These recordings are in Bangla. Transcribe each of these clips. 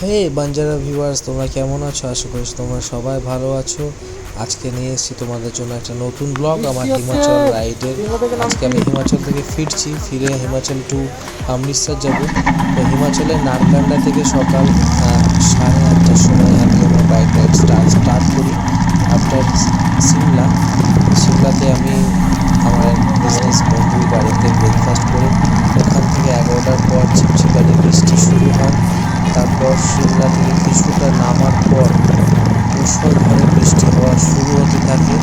হে বাঞ্জারা ভিউয়ার্স তোমরা কেমন আছো? আশা করি তোমরা সবাই ভালো আছো। আজকে নিয়ে এসেছি তোমাদের জন্য একটা নতুন ব্লগ আমার হিমাচল রাইডের আজকে আমি হিমাচল থেকে ফিরছি ফিরে হিমাচল টু অমৃতসর যাব। তো হিমাচলের নারকান্ডা থেকে সকাল সাড়ে আটটার সময় আমি আমার বাইক রাইড স্টার্ট স্টার্ট করি। আফটার সিমলা সিমলাতে আমি আমার বিজনেস বন্ধুর বাড়িতে ব্রেকফাস্ট করে ওখান থেকে এগারোটার পর ঝিপঝিপানি বৃষ্টি শুরু। কিছুটা নামার পর মুষলধারে বৃষ্টি হওয়া শুরু হতে থাকে।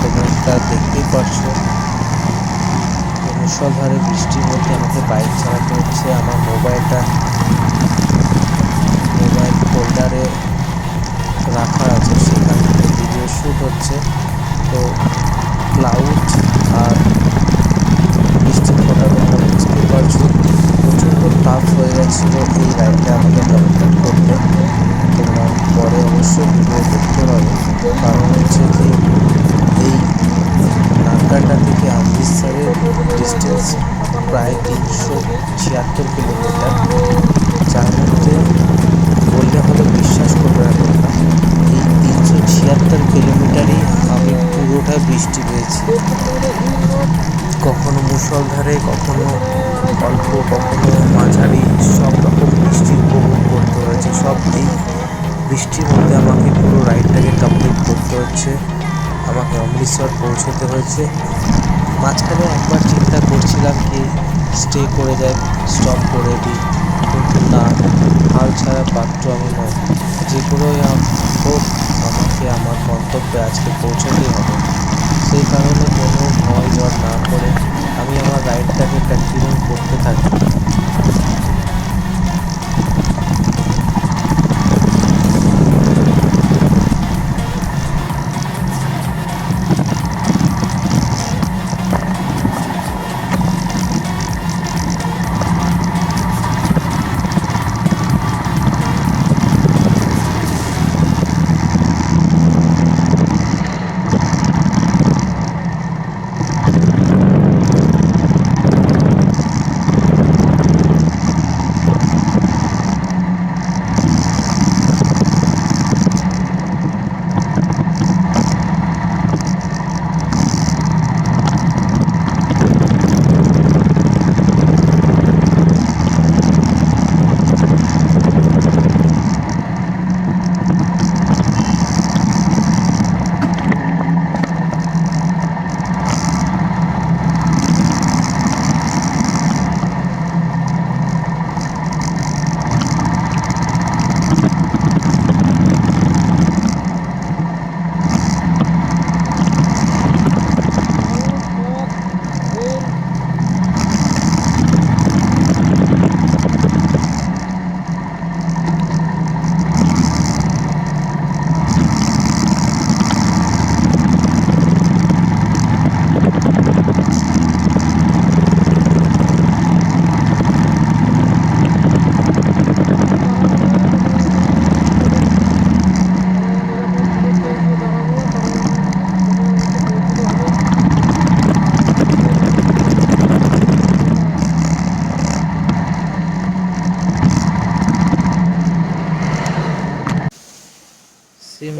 তোমরা তা দেখতেই পাচ্ছ তো মুষলধারে বৃষ্টির মধ্যে আমাকে বাইক চালাতে হচ্ছে। আমার মোবাইলটা মোবাইল হোল্ডারে রাখা আছে। সেখান থেকে ভিডিও শ্যুট হচ্ছে। তো ক্লাউড আর বৃষ্টির ফোটা বুঝতে পারছ। প্রচণ্ড টাফ হয়ে গেছিল। এই রাইডটা আমাকে কমপ্লিট করতে কারণ হচ্ছে কি এই নানকাটা থেকে অমৃতসরের ডিস্টেন্স প্রায় তিনশো ছিয়াত্তর কিলোমিটার যার মধ্যে বললে হয়তো বিশ্বাস করবে না এই তিনশো ছিয়াত্তর কিলোমিটারই আমি পুরোটা বৃষ্টি পেয়েছি কখনো মুষলধারে, কখনো অল্প, কখনো মাঝারি, সব রকম বৃষ্টি উপভোগ করতে হয়েছে, সব এই বৃষ্টির মধ্যে আমাকে পুরো রাইডটাকে কমপ্লিট করতে হচ্ছে। আমাকে অমৃতসর পৌঁছতে হয়েছে। মাঝখানে একবার চিন্তা করছিলাম কি স্টে করে যাই স্টপ করে দিই। কিন্তু না, হাল ছাড়া পাত্র আমি নয় যে আম- হোক, আমাকে আমার গন্তব্যে আজকে পৌঁছাতেই হবে। সেই কারণে কোনো ভয় জ্বর না করে আমি আমার রাইডটাকে কন্টিনিউ করতে থাকি।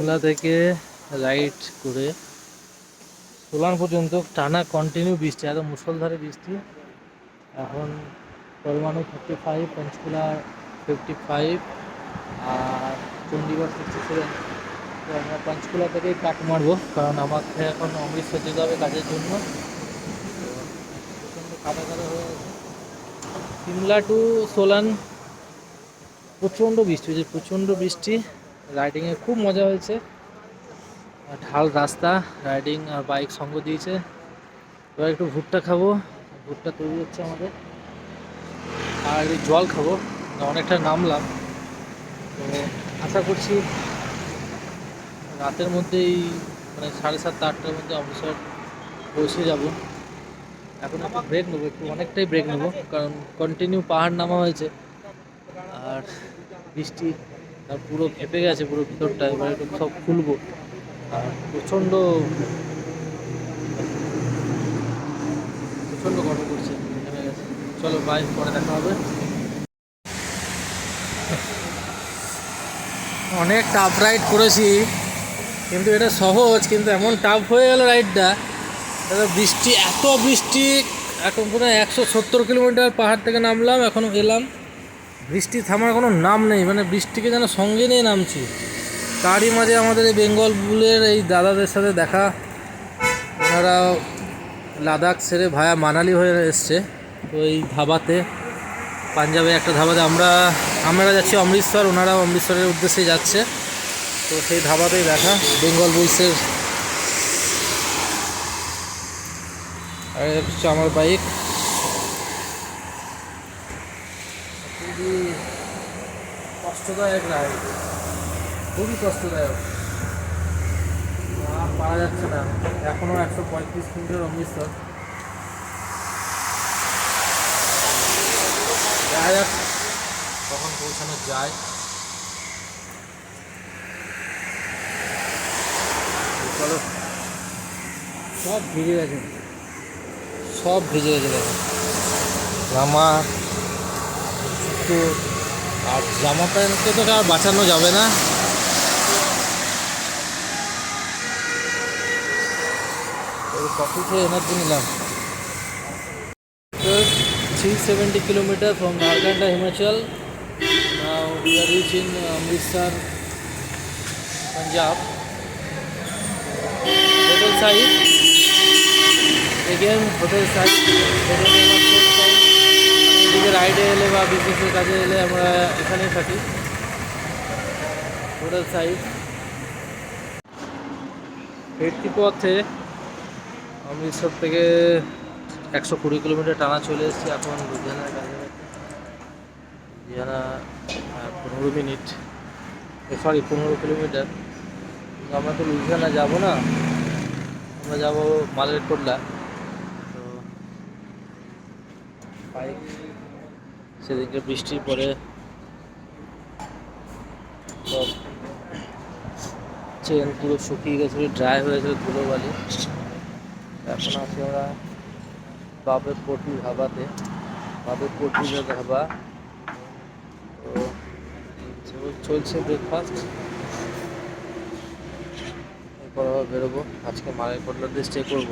সিমলা থেকে রাইড করে সোলান পর্যন্ত টানা কন্টিনিউ বৃষ্টি একদম মুসলধারে বৃষ্টি। এখন Parwanoo fifty five Panchkula fifty five আর চণ্ডীগড় সিক্সটি সেভেন তো আমরা পঞ্চকুলা থেকেই কাট মারবো, কারণ আমাকে এখন অমৃতসর যেতে হবে কাজের জন্য। তো প্রচণ্ড কাদা কাদা হয়ে গেছে সিমলা টু সোলান, প্রচণ্ড বৃষ্টি হয়েছে প্রচণ্ড বৃষ্টি। রাইডিংয়ে খুব মজা হয়েছে। ঢাল রাস্তা রাইডিং আর বাইক সঙ্গ দিয়েছে। এবার একটু ভুট্টা খাব। ভুট্টা তৈরি হচ্ছে আমাদের। আর জল খাব। অনেকটা নামলাম। তো আশা করছি রাতের মধ্যেই মানে সাড়ে সাতটা, আটটার মধ্যে অমৃতসর পৌঁছে যাব। এখন একটু ব্রেক নেব, একটু অনেকটাই ব্রেক নেব। কারণ কন্টিনিউ পাহাড় নামা হয়েছে। আর বৃষ্টি আর পুরো ঘেপে গেছে, পুরো ভিতরটা, এবার একটু সব খুলবো। আর প্রচণ্ড প্রচণ্ড গরম করছে চলো বাই পরে দেখা হবে। অনেক টাফ রাইড করেছি, কিন্তু এটা সহজ, কিন্তু এমন টাফ হয়ে গেল রাইডটা দাদা বৃষ্টি, এত বৃষ্টি, এখন পুরো একশো সত্তর কিলোমিটার পাহাড় থেকে নামলাম, এখন এলাম বৃষ্টি থামার কোনো নাম নেই মানে বৃষ্টিকে যেন সঙ্গে নিয়ে নামছি। তারই মাঝে আমাদের এই বেঙ্গল বুলের এই দাদাদের সাথে দেখা। ওনারা লাদাখ ছেড়ে ভায়া মানালি হয়ে এসছে। তো এই ধাবাতে, পাঞ্জাবে একটা ধাবাতে আমরা আমরা যাচ্ছি অমৃতসর, ওনারাও অমৃতসরের উদ্দেশ্যে যাচ্ছে। তো সেই ধাবাতেই দেখা, বেঙ্গল বুলসের। আর হচ্ছে আমার বাইক খুবই কষ্টদায়ক রাইড খুবই কষ্টদায়ক। আর পারা যাচ্ছে না। এখনও একশো পঁয়ত্রিশ কিলোমিটার অমৃতসর দেখা যাক কখন পৌঁছানো যায়? চলো। সব ভিজে গেছে। সব ভিজে গেছে। দেখো জামা তো আর জামা প্যান্টকে তো আর বাঁচানো যাবে না ওই কফি খেয়ে এনার্জি নিলাম three seventy kilometre from Jharkhand Himachal now we are reaching Amritsar Punjab hotel side again hotel side hotel এদিকে রাইডে এলে বা বিজনেসের কাজে এলে আমরা এখানেই থাকি। হোটেল সাইড ফিরতি পথে অমৃতসর থেকে একশো কুড়ি কিলোমিটার টানা চলে এসেছি এখন লুধিয়ানার কাছে লুধিয়ানা পনেরো মিনিট। সরি পনেরো কিলোমিটার। আমরা তো লুধিয়ানা যাব না। আমরা যাব মালের কোটলা তো বাইক সেদিনকে বৃষ্টির পরে চেন পুরো শুকিয়ে গেছিল ড্রাই হয়েছিল ধুলো বালি এখন আছি আমরা বাবের পটু ধাবাতে। বাবের পটু ধাবা, তো চলছে ব্রেকফাস্ট এরপর আবার বেরোবো। আজকে মালের দিয়ে স্টে করব।